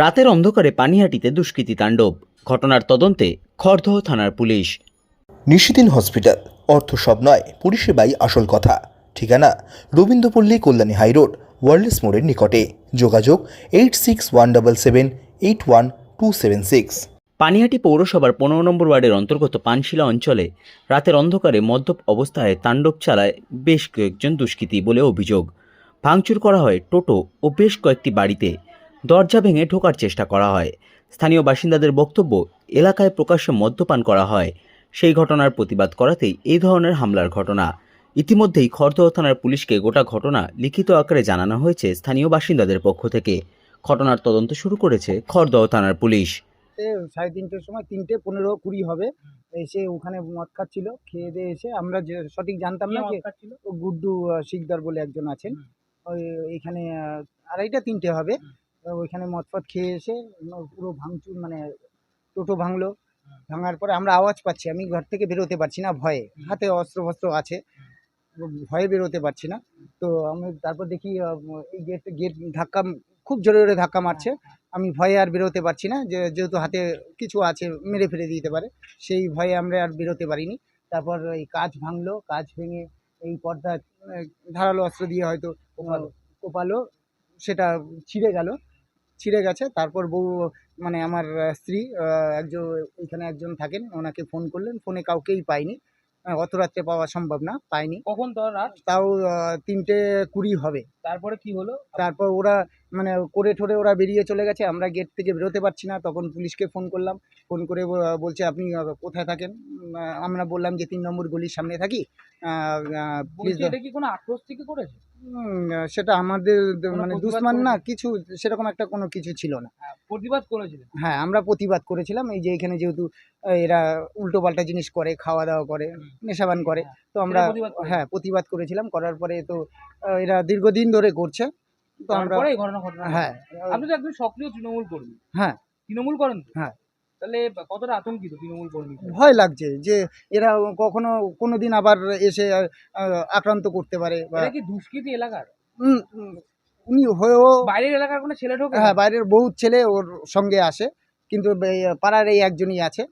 রাতের অন্ধকারে পানিহাটিতে দুষ্কৃতী তাণ্ডব। ঘটনার তদন্তে খড়দহ থানার পুলিশ। নিশিদিন হসপিটাল। অর্থ সব নয় পরিষেবাই আসল কথা। ঠিকানা রবীন্দ্রপল্লী কল্যাণী হাইরোড ওয়ার্ল্ডস মোড়ের নিকটে। যোগাযোগ eight six one double seven eight one two seven six. Panihati পৌরসভার পনেরো নম্বর ওয়ার্ডের অন্তর্গত পানশিলা অঞ্চলে রাতের অন্ধকারে মদ্যপ অবস্থায় তাণ্ডব চালায় বেশ কয়েকজন দুষ্কৃতী বলে অভিযোগ। ভাঙচুর করা হয় টোটো ও বেশ কয়েকটি বাড়িতে। দরজা ভেঙে ঢোকার চেষ্টা করা হয়। স্থানীয় বাসিন্দাদের বক্তব্য এলাকায় প্রকাশ্যে মদ্যপান করা হয়। সেই ঘটনার প্রতিবাদ করাতেই এই ধরনের হামলার ঘটনা। ইতিমধ্যেই খড়দহ থানার পুলিশকে গোটা ঘটনা লিখিত আকারে জানানো হয়েছে স্থানীয় বাসিন্দাদের পক্ষ থেকে। ঘটনার তদন্ত শুরু করেছে খড়দহ থানার পুলিশ। সাড়ে তিনটের সময় তিনটে পনেরো কুড়ি হবে। এসে ওখানে মদ খাচ্ছিল খেয়ে দিয়ে এসে আমরা যে সঠিক জানতাম না যে গুড্ডু শিকদার বলে একজন আছেন। ওই এখানে আড়াইটা তিনটে হবে। ওইখানে মদ ফদ খেয়ে এসে পুরো ভাঙচুর মানে টোটো ভাঙলো। ভাঙার পরে আমরা আওয়াজ পাচ্ছি আমি ঘর থেকে বেরোতে পারছি না ভয়ে। হাতে অস্ত্র ফস্ত্র আছে ভয়ে বেরোতে পারছি না। তো আমি তারপর দেখি এই গেট গেট ধাক্কা খুব জোরে জোরে ধাক্কা মারছে। আমি ভয়ে আর বেরোতে পারছি না যে যেহেতু হাতে কিছু আছে মেরে ফেলে দিতে পারে। সেই ভয়ে আমরা আর বেরোতে পারিনি। তারপর এই কাজ ভাঙলো কাজ ভেঙে এই পর্দা ধারালো অস্ত্র দিয়ে হয়তো কোপালো কোপালো সেটা ছিঁড়ে গেল। ছিঁড়ে গেছে। তারপর বউ মানে আমার স্ত্রী একজন এখানে একজন থাকেন ওনাকে ফোন করলেন। ফোনে কাউকেই পাইনি। অত রাত্রে পাওয়া সম্ভব না পাইনি। কখন তো রাত? তাও তিনটে কুড়ি হবে। তারপরে কি হলো? তারপর ওরা মানে করে ঠোরে ওরা বেরিয়ে চলে গেছে আমরা গেট থেকে বেরোতে পারছি না তখন পুলিশকে ফোন করলাম ফোন করে বলছে আপনি কোথায় থাকেন? আমরা বললাম যে তিন নম্বর গলির সামনে থাকি। এটা কি কোনো আক্রোশ থেকে করেছে? সেটা আমাদের মানে দুশ্মন না কিছু সেরকম একটা কোনো কিছু ছিল না। হ্যাঁ, প্রতিবাদ করেছিলেন? হ্যাঁ আমরা প্রতিবাদ করেছিলাম এই যে এখানে যেহেতু এরা উল্টো পাল্টা জিনিস করে খাওয়া দাওয়া করে নেশাবান করে তো আমরা? হ্যাঁ প্রতিবাদ করেছিলাম করার পরে তো এরা দীর্ঘদিন ধরে করছে তো আমরা এই ঘটনা ঘটনা হ্যাঁ। আপনি তো সক্রিয় তৃণমূল কর্মী। হ্যাঁ। তৃণমূল করেন হ্যাঁ। তাহলে কতটা আতঙ্কিত তৃণমূল কর্মী ভয় লাগছে যে এরা কখনো কোনো দিন আবার এসে আক্রান্ত করতে পারে বা কি দুষ্কৃতী এলাকার? উনি হয়েও বাইরের এলাকার কোনো ছেলে ঢোকে হ্যাঁ বাইরের বহুত ছেলে ওর সঙ্গে আসে। কিন্তু পাড়ার এই একজনই আছে।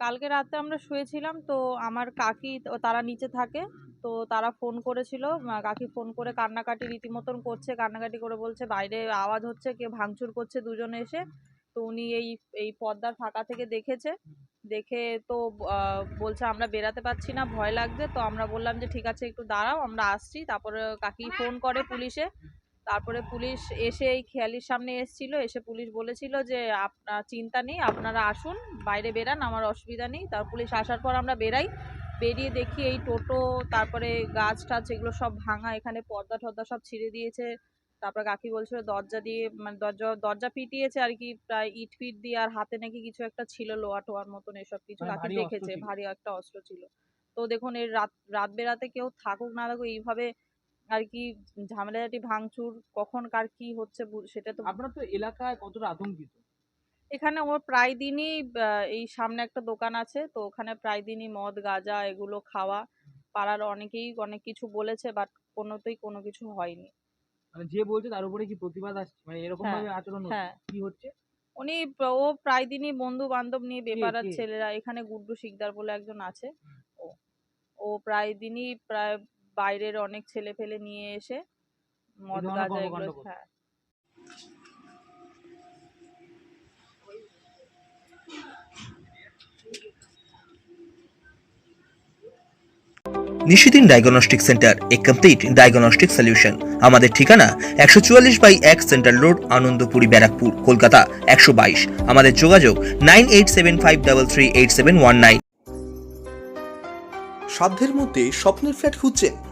কালকে রাতে আমরা শুয়েছিলাম, তো আমার কাকি তারা নিচে থাকে, তো তারা ফোন করেছিল কাকি ফোন করে কান্নাকাটি রীতিমতন করছে, কান্নাকাটি করে বলছে, বাইরে আওয়াজ হচ্ছে কে ভাঙচুর করছে দুজনে এসে। তো উনি এই এই পর্দার ফাঁকা থেকে দেখেছে, দেখে তো বলছে, আমরা বেরাতে পারছি না, ভয় লাগছে। তো আমরা বললাম যে, ঠিক আছে, একটু দাঁড়াও, আমরা আসছি। তারপরে কাকি ফোন করে পুলিশে তারপরে পুলিশ এসে এই খেয়ালির সামনে এসেছিল এসে পুলিশ বলেছিল যে আপনার চিন্তা নেই আপনারা আসুন বাইরে বেরান আমার অসুবিধা নেই। তার পুলিশ আসার পর আমরা বেরাই বেরিয়ে দেখি এই টোটো তারপরে গাছ টাছ এগুলো সব ভাঙা এখানে পর্দা টর্দা সব ছিঁড়ে দিয়েছে। তারপর কাকি বলছিল দরজা দিয়ে মানে দরজা দরজা পিটিয়েছে আর কি প্রায় ইট ফিট দিয়ে আর হাতে নাকি কিছু একটা ছিল লোয়া টোয়ার মতন এসব কিছু মানে কাকি দেখেছে ভারী একটা অস্ত্র ছিল। তো দেখুন এই রাত রাত বেরাতে কেউ থাকুক না থাকুক এইভাবে আর কি ঝামেলাঝাটি ভাঙচুর কখন কার কি হচ্ছে সেটা তো আপনার তো এলাকায় কতটা আতঙ্কিত? এখানে ওর প্রায় দিনই এই সামনে একটা দোকান আছে তো ওখানে প্রায় দিনই মদ গাঁজা এগুলো খাওয়া। পাড়ার অনেকেই অনেক কিছু বলেছে বাট কোনোতেই কোনো কিছু হয়নি। মানে যে বলছে তার উপরে কি প্রতিবাদ আসছে? মানে এরকম হ্যাঁ, ভাবে আচরণ হচ্ছে? হ্যাঁ। কি হচ্ছে? উনি ও প্রায় দিনই বন্ধু বান্ধব নিয়ে বেপারার ছেলেরা এখানে গুড্ডু শিকদার বলে একজন আছে। ও ও প্রায় দিনই প্রায় বাইরের অনেক ছেলে ফেলে নিয়ে এসে মদ গাঁজা এগুলো হ্যাঁ Nishidin diagnostic centre a complete diagnostic solution আমাদের ঠিকানা একশো চুয়াল্লিশ বাই এক সেন্ট্রাল রোড আনন্দপুরি ব্যারাকপুর কলকাতা একশো বাইশ। আমাদের যোগাযোগ nine eight seven five double three eight seven one nine. সাধ্যের মধ্যে স্বপ্নের ফ্ল্যাট খুঁজছেন